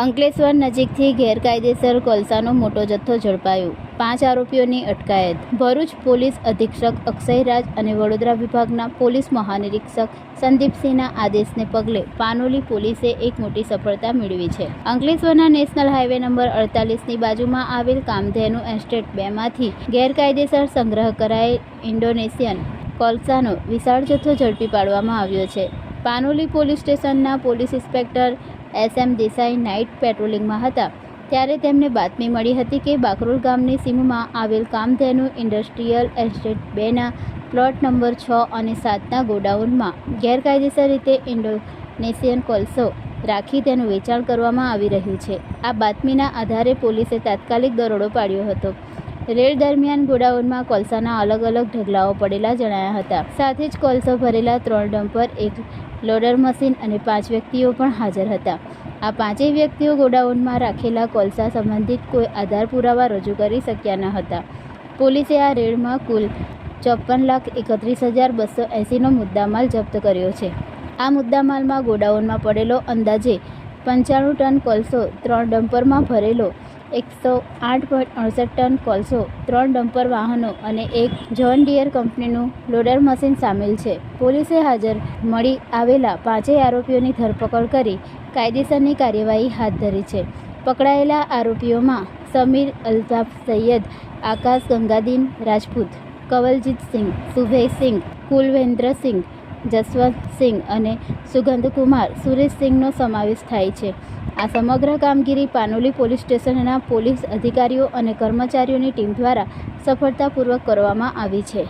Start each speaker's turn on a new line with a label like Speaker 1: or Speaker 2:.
Speaker 1: અંકલેશ્વર નજીકથી ગેરકાયદેસર કોલસાનો મોટો જથ્થો ઝડપાયો. પાંચ આરોપીઓની અટકાયત. ભરૂચ પોલીસ અધિક્ષક અક્ષયરાજ અને વડોદરા વિભાગના પોલીસ મહાનિરીક્ષક સંદીપસિંહના આદેશને પગલે પાનોલી પોલીસે એક મોટી સફળતા મેળવી છે. અંકલેશ્વરના નેશનલ હાઈવે નંબર અડતાલીસની બાજુમાં આવેલ કામધેનુ એસ્ટેટ બેમાંથી ગેરકાયદેસર સંગ્રહ કરાયેલ ઇન્ડોનેશિયન કોલસાનો વિશાળ જથ્થો ઝડપી પાડવામાં આવ્યો છે. પાનોલી પોલીસ સ્ટેશનના police inspector S M Desai night પેટ્રોલિંગમાં હતા. ત્યારે તેમને બાતમી મળી હતી કે બાકરોલ ગામની સીમમાં આવેલ કામધેનુ ઇન્ડસ્ટ્રીયલ એસ્ટેટ બેના પ્લોટ નંબર છ અને સાતના ગોડાઉનમાં ગેરકાયદેસર રીતે ઇન્ડોનેશિયન કોલસો રાખી તેનું વેચાણ કરવામાં આવી રહ્યું છે. આ બાતમીના આધારે પોલીસે તાત્કાલિક દરોડો પાડ્યો હતો. રેડ દરમિયાન ગોડાઉનમાં કોલસાના અલગ અલગ ઢગલાઓ પડેલા જણાયા હતા. સાથે જ કોલસો ભરેલા ત્રણ ડમ્પર, એક લોડર મશીન અને પાંચ વ્યક્તિઓ પણ હાજર હતા. આ પાંચેય વ્યક્તિઓ ગોડાઉનમાં રાખેલા કોલસા સંબંધિત કોઈ આધાર પુરાવા રજૂ કરી શક્યા ન હતા. પોલીસે આ રેડમાં કુલ ચોપન લાખ એકત્રીસ હજાર બસો એંસીનો મુદ્દામાલ જપ્ત કર્યો છે. આ મુદ્દામાલમાં ગોડાઉનમાં પડેલો અંદાજે પંચાણું ટન કોલસો ત્રણ ડમ્પરમાં ભરેલો એકસો આઠ પોઈન્ટ અડસઠ ટન કોલસો, ત્રણ ડમ્પર વાહનો અને એક જોન ડિયર કંપનીનું લોડર મશીન સામેલ છે. પોલીસે હાજર મળી આવેલા પાંચેય આરોપીઓની ધરપકડ કરી કાયદેસરની કાર્યવાહી હાથ ધરી છે. પકડાયેલા આરોપીઓમાં સમીર અલ્તાફ સૈયદ, આકાશ ગંગાદીન રાજપૂત, કવલજીત સિંહ કુલવેન્દ્ર કુલવેન્દ્રસિંહ જસવંતસિંહ અને સુગંધકુમાર સુરેશસિંહનો સમાવેશ થાય છે. આ સમગ્ર કામગીરી પાનોલી પોલીસ સ્ટેશનના પોલીસ અધિકારીઓ અને કર્મચારીઓની ટીમ દ્વારા સફળતાપૂર્વક કરવામાં આવી છે.